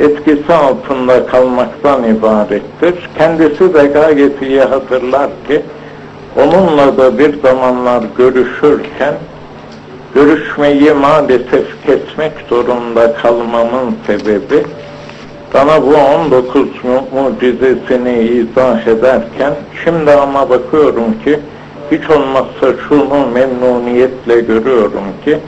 etkisi altında kalmaktan ibarettir. Kendisi de gayet iyi hatırlar ki onunla da bir zamanlar görüşürken görüşmeyi maalesef kesmek zorunda kalmamın sebebi bana bu 19 mu- mucizesini izah ederken şimdi ama bakıyorum ki hiç olmazsa şunu memnuniyetle görüyorum ki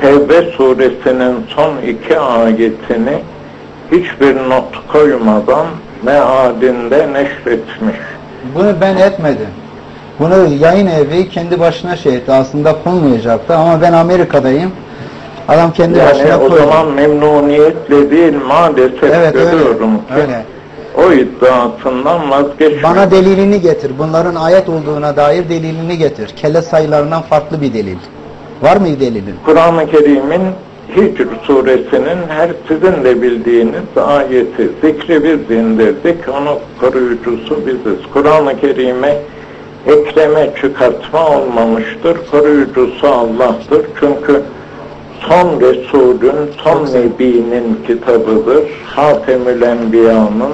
Tevbe suresinin son iki ayetini hiçbir not koymadan mealinde neşretmiş. Bunu ben etmedim. Bunu yayın evi kendi başına şey etti. Aslında konmayacaktı ama ben Amerika'dayım. Adam kendi başına Yani o koydu. zaman memnuniyetle değil maalesef Evet, öyle, görüyorum ki öyle. o iddiasından vazgeçmiyor. Bana delilini getir. Bunların ayet olduğuna dair delilini getir. Kelle sayılarından farklı bir delil. Var mı delilin? Kur'an-ı Kerim'in Hicr suresinin her sizin de bildiğiniz ayeti zikri biz indirdik, onun koruyucusu biziz. Kur'an-ı Kerim'e ekleme çıkartma olmamıştır, koruyucusu Allah'tır. Çünkü son Resulün, son Nebi'nin kitabıdır. Hatemül Enbiya'nın,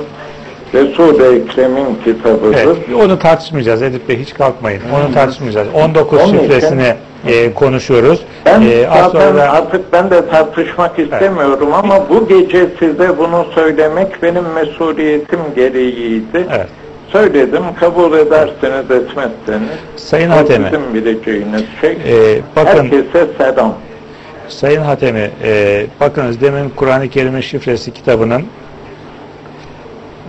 Resul-i Ekrem'in kitabıdır. Evet, onu tartışmayacağız Edip Bey hiç kalkmayın. Onu tartışmayacağız. 19 Onun için- şifresini e, konuşuyoruz. Ben E, zaten sonra artık ben de tartışmak istemiyorum ama bu gece size bunu söylemek benim mesuliyetim gereğiydi. Evet. Söyledim, kabul ederseniz etmezseniz. Sayın Hatemi, Sizin bileceğiniz şey. e, bakın Herkese selam. Sayın Hatemi, e, bakınız demin Kur'an-ı Kerim'in şifresi kitabının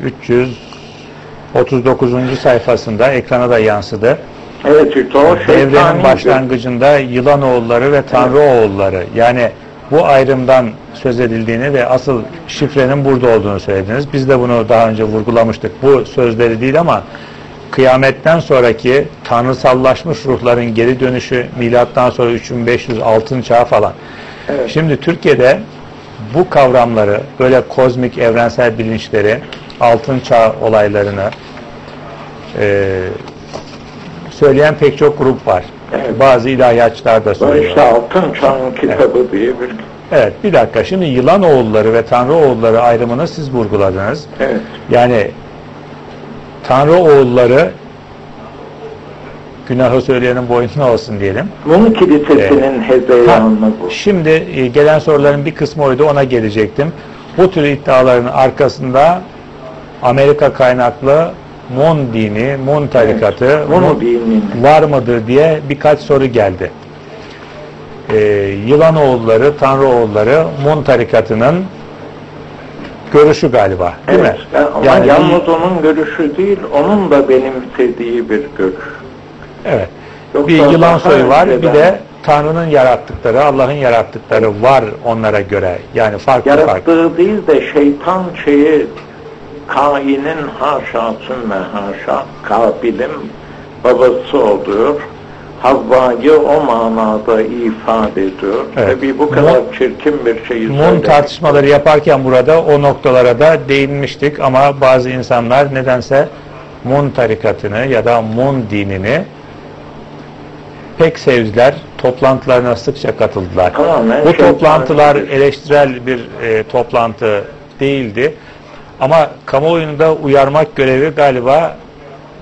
339. sayfasında ekrana da yansıdı. Evet işte o Devrenin şeytani başlangıcında yılan oğulları ve tanrı oğulları yani bu ayrımdan söz edildiğini ve asıl şifrenin burada olduğunu söylediniz. Biz de bunu daha önce vurgulamıştık. Bu sözleri değil ama kıyametten sonraki tanrısallaşmış ruhların geri dönüşü milattan sonra 3500 altın çağ falan. Evet. Şimdi Türkiye'de bu kavramları böyle kozmik evrensel bilinçleri altın çağ olaylarını eee söyleyen pek çok grup var. Evet. Bazı ilahiyatçılar da söylüyor. işte Altın Çağ'ın kitabı diye bir... Evet bir dakika şimdi yılan oğulları ve tanrı oğulları ayrımını siz vurguladınız. Evet. Yani tanrı oğulları günahı söyleyenin boynuna olsun diyelim. Mum Kilisesi'nin hezeyanı bu. Şimdi e, gelen soruların bir kısmı oydu ona gelecektim. Bu tür iddiaların arkasında Amerika kaynaklı Mon dini, Mon tarikatı Mon- dininin. var mıdır diye birkaç soru geldi. Ee, yılan oğulları, tanrı oğulları Mon tarikatının görüşü galiba değil Evet. mi? Ama Yani yalnız onun görüşü değil, onun da benimsediği bir görüş. evet. Yoksa Bir yılan soyu var, bir önceden de Tanrı'nın yarattıkları, Allah'ın yarattıkları var onlara göre. Yani farklı farklı. Yarattığı değil de şeytan şeyi kainin haşa sümme haşa Kabil'in babası oluyor. Havva'yı o manada ifade ediyor. Evet. Tabii bu kadar çirkin bir şeyi söylemek- tartışmaları yaparken burada o noktalara da değinmiştik ama bazı insanlar nedense Mun tarikatını ya da Mun dinini pek sevdiler. Toplantılarına sıkça katıldılar. Tamamen Bu şeytani toplantılar eleştirel bir e, toplantı değildi. Ama kamuoyunu da uyarmak görevi galiba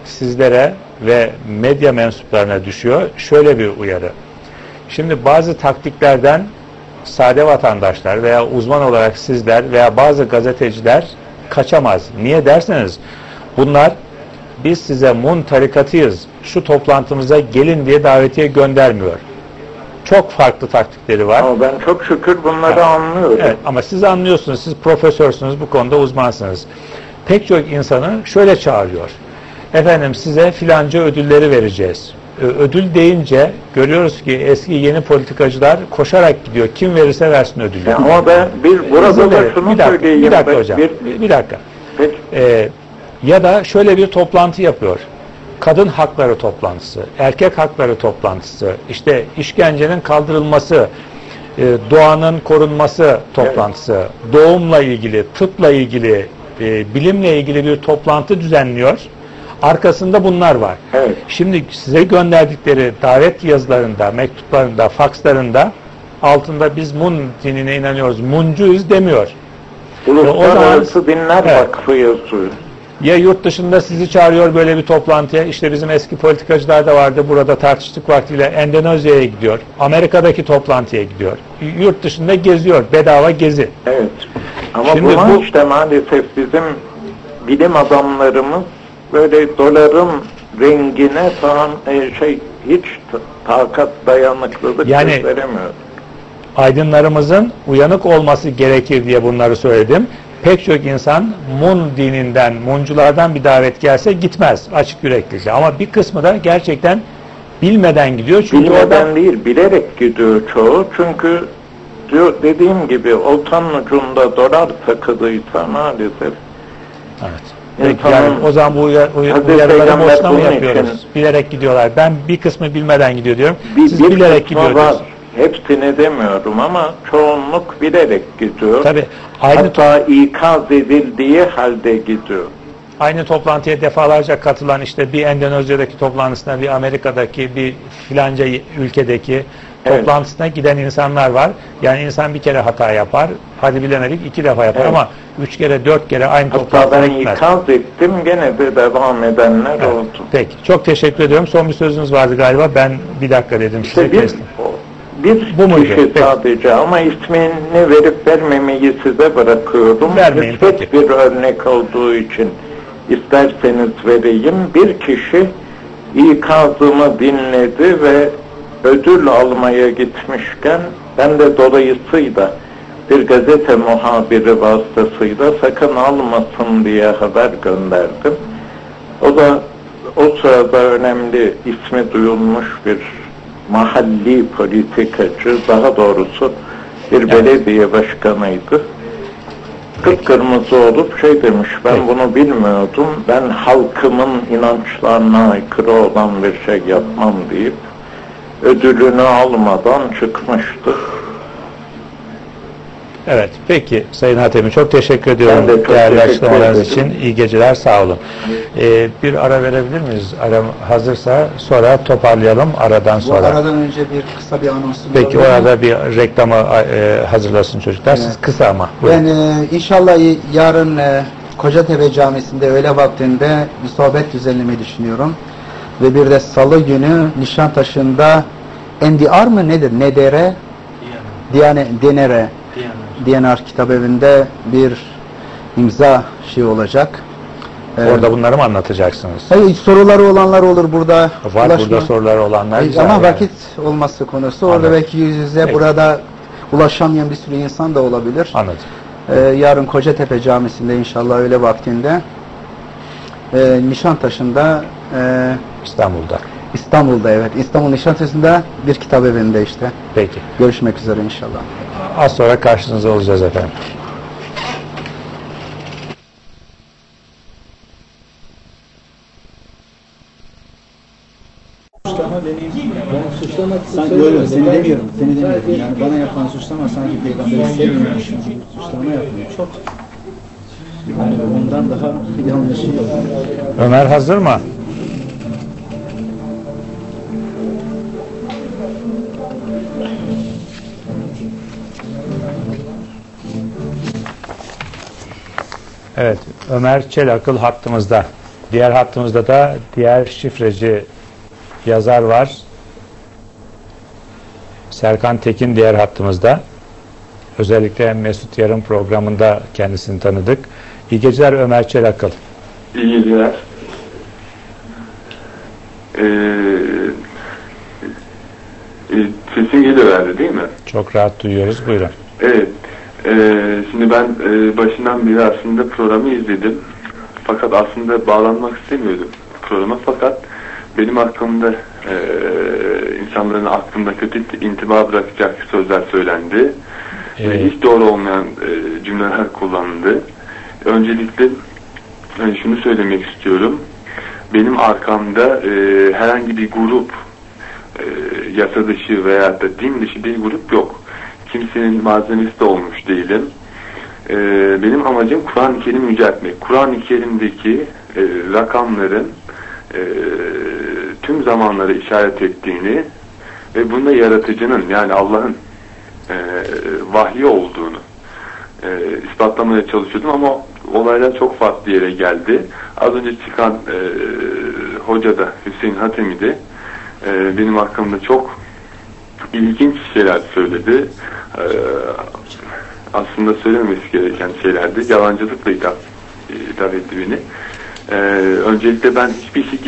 sizlere ve medya mensuplarına düşüyor. Şöyle bir uyarı. Şimdi bazı taktiklerden sade vatandaşlar veya uzman olarak sizler veya bazı gazeteciler kaçamaz. Niye derseniz bunlar biz size Mun tarikatıyız, şu toplantımıza gelin diye davetiye göndermiyor. Çok farklı taktikleri var. Ama ben çok şükür bunları Evet. anlıyorum. Evet ama siz anlıyorsunuz, siz profesörsünüz, bu konuda uzmansınız. Pek çok insanı şöyle çağırıyor. Efendim size filanca ödülleri vereceğiz. Ödül deyince görüyoruz ki eski yeni politikacılar koşarak gidiyor. Kim verirse versin ödülü. Ya ama ben bir burada da şunu bir dakika, söyleyeyim. Bir dakika hocam. Bir, Bir, bir dakika. peki, Ee, ya da şöyle bir toplantı yapıyor. Kadın hakları toplantısı, erkek hakları toplantısı, işte işkencenin kaldırılması, e, doğanın korunması toplantısı, doğumla ilgili, tıpla ilgili, e, bilimle ilgili bir toplantı düzenliyor. Arkasında bunlar var. Evet. Şimdi size gönderdikleri davet yazılarında, mektuplarında, fakslarında altında biz Mun dinine inanıyoruz, Muncuyuz demiyor. Uluslararası Dinler Evet. Vakfı yazıyor. Ya yurt dışında sizi çağırıyor böyle bir toplantıya. İşte bizim eski politikacılar da vardı. Burada tartıştık vaktiyle. Endonezya'ya gidiyor. Amerika'daki toplantıya gidiyor. Yurt dışında geziyor. Bedava gezi. Evet. Ama Şimdi buna bu- işte maalesef bizim bilim adamlarımız böyle doların rengine falan e, şey hiç takat dayanıklılık Yani- gösteremiyor. aydınlarımızın uyanık olması gerekir diye bunları söyledim. Pek çok insan Mun dininden, Munculardan bir davet gelse gitmez açık yüreklilikle. Ama bir kısmı da gerçekten bilmeden gidiyor. Çünkü Bilmeden orada değil, bilerek gidiyor çoğu. Çünkü diyor, dediğim gibi oltanın ucunda dolar takılıysa maalesef Evet. Peki İnsanın- yani o zaman bu uyar, uyarıları boşuna mı yapıyoruz? için- Bilerek gidiyorlar. Ben bir kısmı bilmeden gidiyor diyorum. bir, Siz bir bilerek gidiyor var. diyorsunuz. Hepsini demiyorum ama çoğunluk bilerek gidiyor. Tabii aynı Hatta ikaz edildiği halde gidiyor. aynı toplantıya defalarca katılan işte bir Endonezya'daki toplantısına, bir Amerika'daki, bir filanca ülkedeki Evet. toplantısına giden insanlar var. Yani insan bir kere hata yapar, hadi bilemedik iki defa yapar Evet. ama üç kere, dört kere aynı Hatta toplantıya ben gitmez. ikaz ettim gene de devam edenler Evet. oldu. Peki, çok teşekkür ediyorum. Son bir sözünüz vardı galiba. Ben bir dakika dedim size İşte bir, kestim. Bir Bu muydu? kişi Peki. sadece ama ismini verip vermemeyi size bırakıyorum. Vermeyin, peki. bir örnek olduğu için isterseniz vereyim. Bir kişi ikazımı dinledi ve ödül almaya gitmişken ben de dolayısıyla bir gazete muhabiri vasıtasıyla sakın almasın diye haber gönderdim. O da o sırada önemli ismi duyulmuş bir mahalli politikacı, daha doğrusu bir belediye başkanıydı. Kıpkırmızı olup şey demiş, ben Peki. bunu bilmiyordum, ben halkımın inançlarına aykırı olan bir şey yapmam deyip ödülünü almadan çıkmıştı. Evet, peki Sayın Hatemi çok teşekkür ediyorum Ben de çok değerli teşekkür açıklamalarınız için. İyi geceler, sağ olun. Ee, bir ara verebilir miyiz? Ara hazırsa sonra toparlayalım aradan Bu sonra. aradan önce bir kısa bir anonsum Peki orada bir reklamı e, hazırlasın çocuklar. Siz Evet. kısa ama. Ben Buyurun. e, inşallah yarın e, Kocatepe Camisi'nde öğle vaktinde bir sohbet düzenlemeyi düşünüyorum. Ve bir de salı günü Nişantaşı'nda NDR mı nedir? NDR? Diyane, Denere. DNR kitap evinde bir imza şey olacak. Ee, Orada bunları mı anlatacaksınız? Hayır, soruları olanlar olur burada. Var ulaşma- burada soruları olanlar. Ay, güzel Ama yani. vakit olması konusu. Orada Anladım. belki yüz yüze Peki. burada ulaşamayan bir sürü insan da olabilir. Anladım. Ee, yarın Kocatepe Camisi'nde inşallah öğle vaktinde e, Nişantaşı'nda e, İstanbul'da. İstanbul'da evet. İstanbul Nişantaşı'nda bir kitap evinde işte. Peki. Görüşmek üzere inşallah. Az sonra karşınızda olacağız efendim. Sanki öyle, seni demiyorum, seni demiyorum. Yani bana yapılan suçlama sanki peygamberi sevmiyormuş gibi suçlama yapıyor. Çok yani bundan daha yanlışı yok. Ömer hazır mı? Evet, Ömer Çelakıl hattımızda. Diğer hattımızda da diğer şifreci yazar var. Serkan Tekin diğer hattımızda. Özellikle Mesut Yarın programında kendisini tanıdık. İyi geceler Ömer Çelakıl. İyi geceler. Ee, e, sesim geliyor herhalde değil mi? Çok rahat duyuyoruz. Buyurun. Evet. Ee, şimdi ben e, başından beri aslında programı izledim. Fakat aslında bağlanmak istemiyordum programa. Fakat benim hakkımda e, insanların aklında kötü intiba bırakacak sözler söylendi. Ee, Ve hiç doğru olmayan e, cümleler kullanıldı. Öncelikle e, şunu söylemek istiyorum. Benim arkamda e, herhangi bir grup e, yasa dışı veya da din dışı bir grup yok. Kimsenin malzemesi de olmuş değilim. E, benim amacım Kur'an-ı Kerim'i yüceltmek. Kur'an-ı Kerim'deki e, rakamların e, tüm zamanları işaret ettiğini ve bunda yaratıcının yani Allah'ın e, vahyi olduğunu e, ispatlamaya çalışıyordum ama olaylar çok farklı yere geldi. Az önce çıkan e, hoca da Hüseyin Hatemi de e, benim hakkımda çok ilginç şeyler söyledi. E, aslında söylememesi gereken şeylerdi. Yalancılıkla itham, itham etti beni. E, öncelikle ben hiçbir şekilde